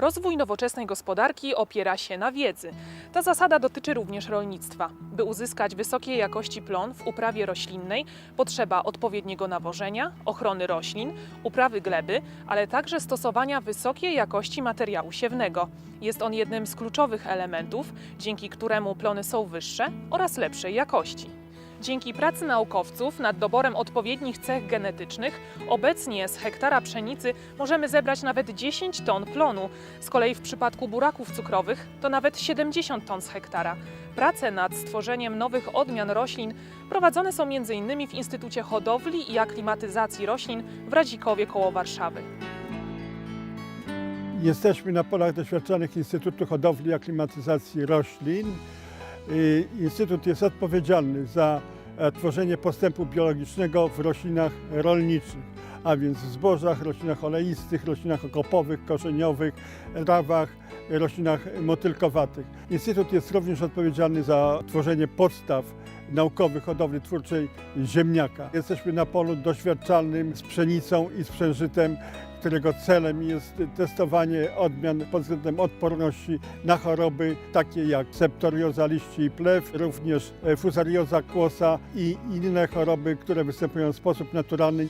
Rozwój nowoczesnej gospodarki opiera się na wiedzy. Ta zasada dotyczy również rolnictwa. By uzyskać wysokiej jakości plon w uprawie roślinnej, potrzeba odpowiedniego nawożenia, ochrony roślin, uprawy gleby, ale także stosowania wysokiej jakości materiału siewnego. Jest on jednym z kluczowych elementów, dzięki któremu plony są wyższe oraz lepszej jakości. Dzięki pracy naukowców nad doborem odpowiednich cech genetycznych obecnie z hektara pszenicy możemy zebrać nawet 10 ton plonu. Z kolei w przypadku buraków cukrowych to nawet 70 ton z hektara. Prace nad stworzeniem nowych odmian roślin prowadzone są m.in. w Instytucie Hodowli i Aklimatyzacji Roślin w Radzikowie koło Warszawy. Jesteśmy na polach doświadczalnych Instytutu Hodowli i Aklimatyzacji Roślin. Instytut jest odpowiedzialny za e, tworzenie postępu biologicznego w roślinach rolniczych, a więc w zbożach, roślinach oleistych, roślinach okopowych, korzeniowych, trawach, roślinach motylkowatych. Instytut jest również odpowiedzialny za tworzenie podstaw naukowych hodowli twórczej ziemniaka. Jesteśmy na polu doświadczalnym z pszenicą i z przężytem którego celem jest testowanie odmian pod względem odporności na choroby takie jak septorioza liści i plew, również e, fusarioza kłosa i inne choroby, które występują w sposób naturalny.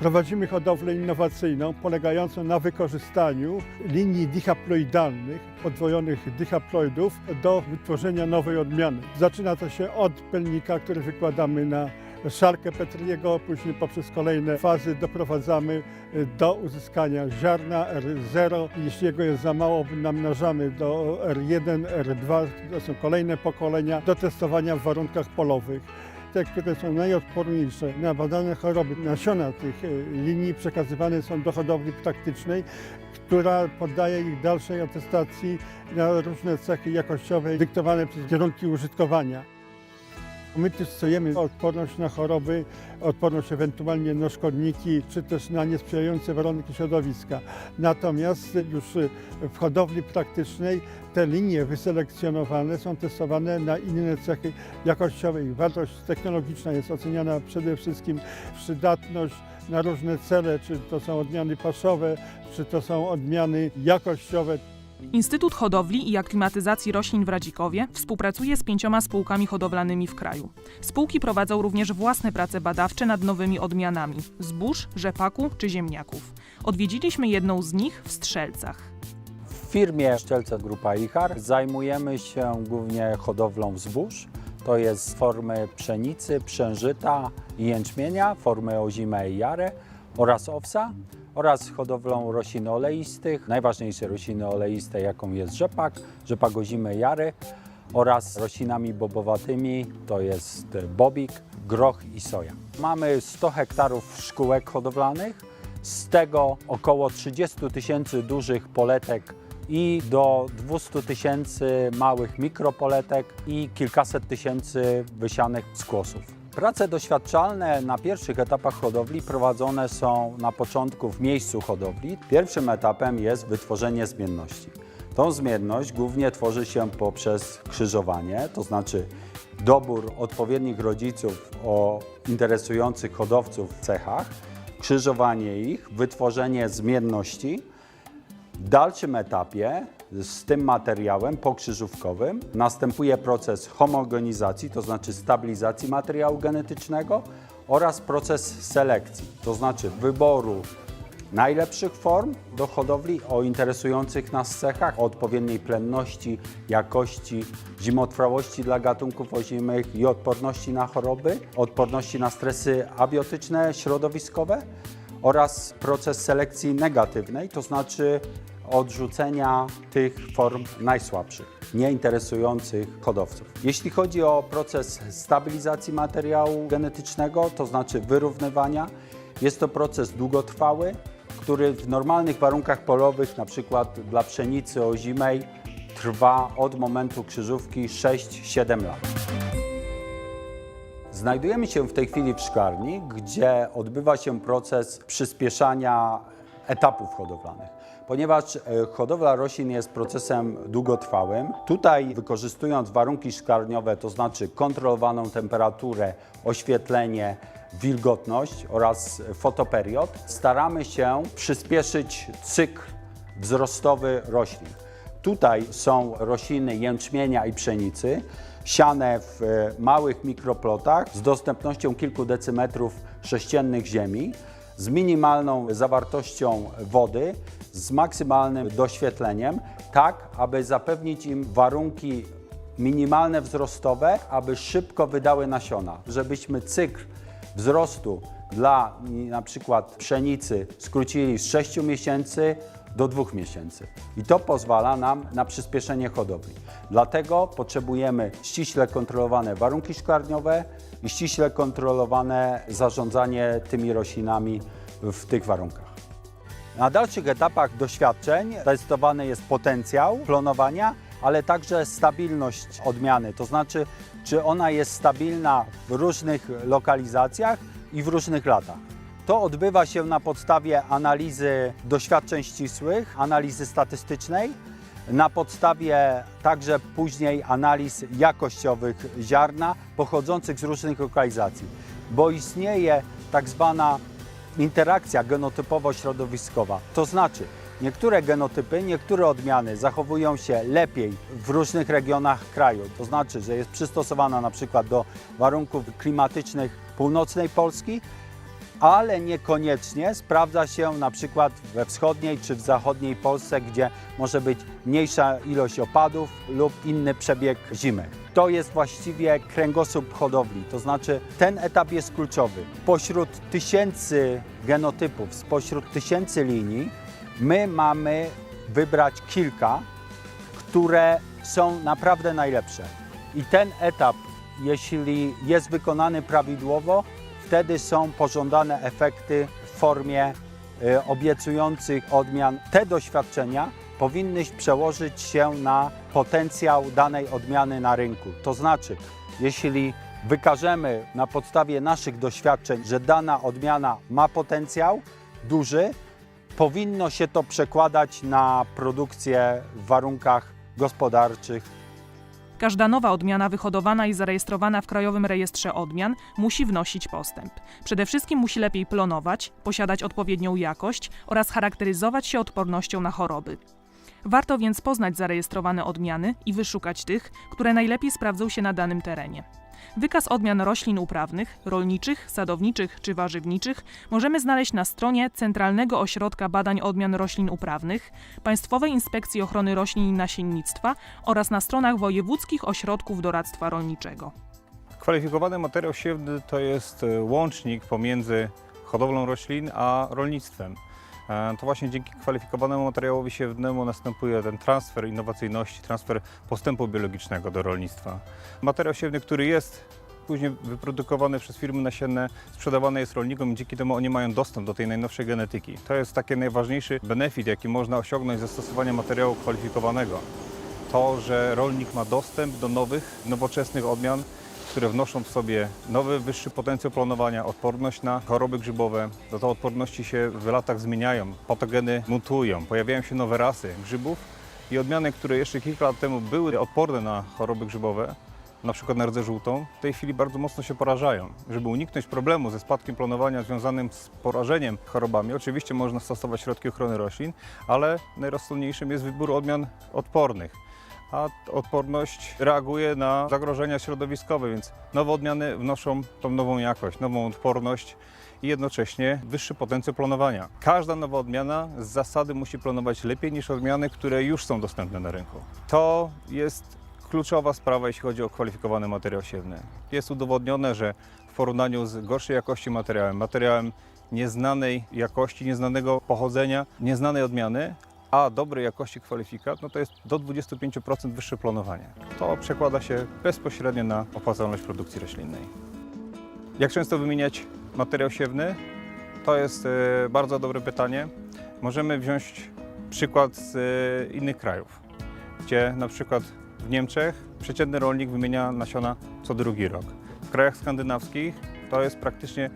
Prowadzimy hodowlę innowacyjną polegającą na wykorzystaniu linii dihaploidalnych, podwojonych dihaploidów do wytworzenia nowej odmiany. Zaczyna to się od pelnika, który wykładamy na szarkę Petriego, później poprzez kolejne fazy doprowadzamy y, do uzyskania ziarna R0. Jeśli jego jest za mało, namnażamy do R1, R2, to są kolejne pokolenia do testowania w warunkach polowych. Te, które są najodporniejsze na badane choroby, nasiona tych y, linii przekazywane są do hodowli praktycznej, która poddaje ich dalszej atestacji na różne cechy jakościowe dyktowane przez kierunki użytkowania. My testujemy odporność na choroby, odporność ewentualnie na szkodniki, czy też na niesprzyjające warunki środowiska. Natomiast już w hodowli praktycznej te linie wyselekcjonowane są testowane na inne cechy jakościowe. Ich wartość technologiczna jest oceniana przede wszystkim przydatność na różne cele, czy to są odmiany paszowe, czy to są odmiany jakościowe. Instytut Hodowli i Aklimatyzacji Roślin w Radzikowie współpracuje z pięcioma spółkami hodowlanymi w kraju. Spółki prowadzą również własne prace badawcze nad nowymi odmianami zbóż, rzepaku czy ziemniaków. Odwiedziliśmy jedną z nich w Strzelcach. W firmie Szczelce Grupa Ichar zajmujemy się głównie hodowlą zbóż. To jest formy pszenicy, przężyta i jęczmienia, formy ozime i jare oraz owsa oraz hodowlą roślin oleistych. Najważniejsze rośliny oleiste, jaką jest rzepak, rzepak ozime jary oraz roślinami bobowatymi, to jest bobik, groch i soja. Mamy 100 hektarów szkółek hodowlanych, z tego około 30 tysięcy dużych poletek i do 200 tysięcy małych mikropoletek i kilkaset tysięcy wysianych skłosów. Prace doświadczalne na pierwszych etapach hodowli prowadzone są na początku w miejscu hodowli. Pierwszym etapem jest wytworzenie zmienności. Tą zmienność głównie tworzy się poprzez krzyżowanie, to znaczy dobór odpowiednich rodziców o interesujących hodowców w cechach, krzyżowanie ich, wytworzenie zmienności. W dalszym etapie z tym materiałem pokrzyżówkowym następuje proces homogenizacji, to znaczy stabilizacji materiału genetycznego oraz proces selekcji, to znaczy wyboru najlepszych form do hodowli o interesujących nas cechach, o odpowiedniej plenności, jakości, zimotrwałości dla gatunków ozimych i odporności na choroby, odporności na stresy abiotyczne, środowiskowe oraz proces selekcji negatywnej, to znaczy odrzucenia tych form najsłabszych, nieinteresujących hodowców. Jeśli chodzi o proces stabilizacji materiału genetycznego, to znaczy wyrównywania, jest to proces długotrwały, który w normalnych warunkach polowych, na przykład dla pszenicy ozimej, trwa od momentu krzyżówki 6-7 lat. Znajdujemy się w tej chwili w szklarni, gdzie odbywa się proces przyspieszania etapów hodowlanych. Ponieważ e, hodowla roślin jest procesem długotrwałym, tutaj wykorzystując warunki szklarniowe, to znaczy kontrolowaną temperaturę, oświetlenie, wilgotność oraz fotoperiod, staramy się przyspieszyć cykl wzrostowy roślin. Tutaj są rośliny jęczmienia i pszenicy, siane w e, małych mikroplotach z dostępnością kilku decymetrów sześciennych ziemi, z minimalną zawartością wody, z maksymalnym doświetleniem, tak aby zapewnić im warunki minimalne wzrostowe, aby szybko wydały nasiona, żebyśmy cykl wzrostu dla na przykład pszenicy skrócili z 6 miesięcy do 2 miesięcy. I to pozwala nam na przyspieszenie hodowli. Dlatego potrzebujemy ściśle kontrolowane warunki szklarniowe i ściśle kontrolowane zarządzanie tymi roślinami w tych warunkach. Na dalszych etapach doświadczeń testowany jest potencjał klonowania, ale także stabilność odmiany, to znaczy, czy ona jest stabilna w różnych lokalizacjach i w różnych latach. To odbywa się na podstawie analizy doświadczeń ścisłych, analizy statystycznej, na podstawie także później analiz jakościowych ziarna pochodzących z różnych lokalizacji, bo istnieje tak zwana interakcja genotypowo-środowiskowa. To znaczy, niektóre genotypy, niektóre odmiany zachowują się lepiej w różnych regionach kraju. To znaczy, że jest przystosowana na przykład do warunków klimatycznych północnej Polski, ale niekoniecznie sprawdza się na przykład we wschodniej czy w zachodniej Polsce, gdzie może być mniejsza ilość opadów lub inny przebieg zimy. To jest właściwie kręgosłup hodowli, to znaczy ten etap jest kluczowy. Pośród tysięcy genotypów, spośród tysięcy linii, my mamy wybrać kilka, które są naprawdę najlepsze. I ten etap, jeśli jest wykonany prawidłowo, wtedy są pożądane efekty w formie e, obiecujących odmian. Te doświadczenia powinny przełożyć się na potencjał danej odmiany na rynku. To znaczy, jeśli wykażemy na podstawie naszych doświadczeń, że dana odmiana ma potencjał duży, powinno się to przekładać na produkcję w warunkach gospodarczych Każda nowa odmiana wyhodowana i zarejestrowana w Krajowym Rejestrze Odmian musi wnosić postęp. Przede wszystkim musi lepiej plonować, posiadać odpowiednią jakość oraz charakteryzować się odpornością na choroby. Warto więc poznać zarejestrowane odmiany i wyszukać tych, które najlepiej sprawdzą się na danym terenie. Wykaz odmian roślin uprawnych, rolniczych, sadowniczych czy warzywniczych możemy znaleźć na stronie Centralnego Ośrodka Badań Odmian Roślin Uprawnych, Państwowej Inspekcji Ochrony Roślin i Nasiennictwa oraz na stronach wojewódzkich ośrodków doradztwa rolniczego. Kwalifikowany materiał siewny to jest e, łącznik pomiędzy hodowlą roślin a rolnictwem. E, To właśnie dzięki kwalifikowanemu materiałowi siewnemu następuje ten transfer innowacyjności, transfer postępu biologicznego do rolnictwa. Materiał siewny, który jest później wyprodukowany przez firmy nasienne, sprzedawany jest rolnikom i dzięki temu oni mają dostęp do tej najnowszej genetyki. To jest taki najważniejszy benefit, jaki można osiągnąć ze stosowania materiału kwalifikowanego. To, że rolnik ma dostęp do nowych, nowoczesnych odmian, które wnoszą w sobie nowy, wyższy potencjał planowania, odporność na choroby grzybowe. To te odporności się w latach zmieniają, patogeny mutują, pojawiają się nowe rasy grzybów i odmiany, które jeszcze kilka lat temu były odporne na choroby grzybowe, na przykład na rdzę żółtą, w tej chwili bardzo mocno się porażają. Żeby uniknąć problemu ze spadkiem planowania związanym z porażeniem chorobami, oczywiście można stosować środki ochrony roślin, ale najrozsądniejszym jest wybór odmian odpornych a odporność reaguje na zagrożenia środowiskowe, więc nowe odmiany wnoszą tą nową jakość, nową odporność i jednocześnie wyższy potencjał planowania. Każda nowa odmiana z zasady musi planować lepiej niż odmiany, które już są dostępne na rynku. To jest kluczowa sprawa, jeśli chodzi o kwalifikowany materiał siewny. Jest udowodnione, że w porównaniu z gorszej jakości materiałem, materiałem nieznanej jakości, nieznanego pochodzenia, nieznanej odmiany, a dobrej jakości kwalifikat, no to jest do 25% wyższe planowanie. To przekłada się bezpośrednio na opłacalność produkcji roślinnej. Jak często wymieniać materiał siewny? To jest e, bardzo dobre pytanie. Możemy wziąć przykład z e, innych krajów, gdzie na przykład w Niemczech przeciętny rolnik wymienia nasiona co drugi rok. W krajach skandynawskich to jest praktycznie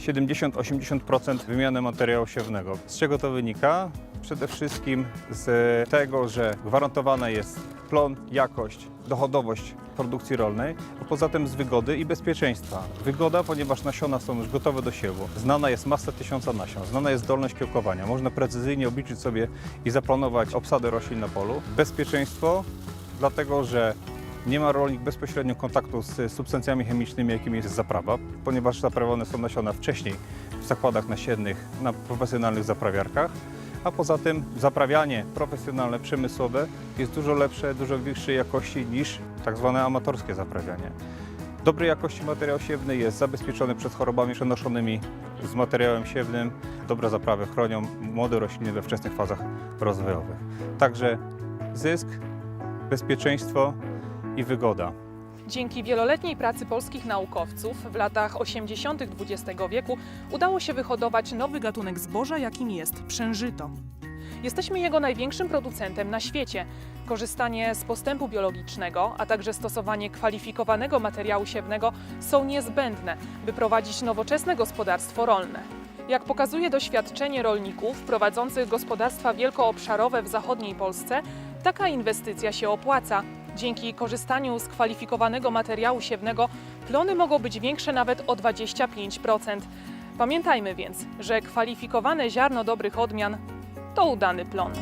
70-80% wymiany materiału siewnego. Z czego to wynika? Przede wszystkim z tego, że gwarantowana jest plon, jakość, dochodowość produkcji rolnej, a poza tym z wygody i bezpieczeństwa. Wygoda, ponieważ nasiona są już gotowe do siewu. Znana jest masa tysiąca nasion, znana jest zdolność kiełkowania. Można precyzyjnie obliczyć sobie i zaplanować obsadę roślin na polu. Bezpieczeństwo, dlatego że nie ma rolnik bezpośrednio kontaktu z substancjami chemicznymi, jakimi jest zaprawa, ponieważ zaprawione są nasiona wcześniej w zakładach nasiennych na profesjonalnych zaprawiarkach, a poza tym zaprawianie profesjonalne, przemysłowe jest dużo lepsze, dużo wyższej jakości niż tak zwane amatorskie zaprawianie. Dobrej jakości materiał siewny jest zabezpieczony przed chorobami przenoszonymi z materiałem siewnym. Dobre zaprawy chronią młode rośliny we wczesnych fazach rozwojowych. Także zysk, bezpieczeństwo i wygoda. Dzięki wieloletniej pracy polskich naukowców w latach 80. XX wieku udało się wyhodować nowy gatunek zboża, jakim jest przężyto. Jesteśmy jego największym producentem na świecie. Korzystanie z postępu biologicznego, a także stosowanie kwalifikowanego materiału siewnego są niezbędne, by prowadzić nowoczesne gospodarstwo rolne. Jak pokazuje doświadczenie rolników prowadzących gospodarstwa wielkoobszarowe w zachodniej Polsce, taka inwestycja się opłaca. Dzięki korzystaniu z kwalifikowanego materiału siewnego plony mogą być większe nawet o 25%. Pamiętajmy więc, że kwalifikowane ziarno dobrych odmian to udany plon.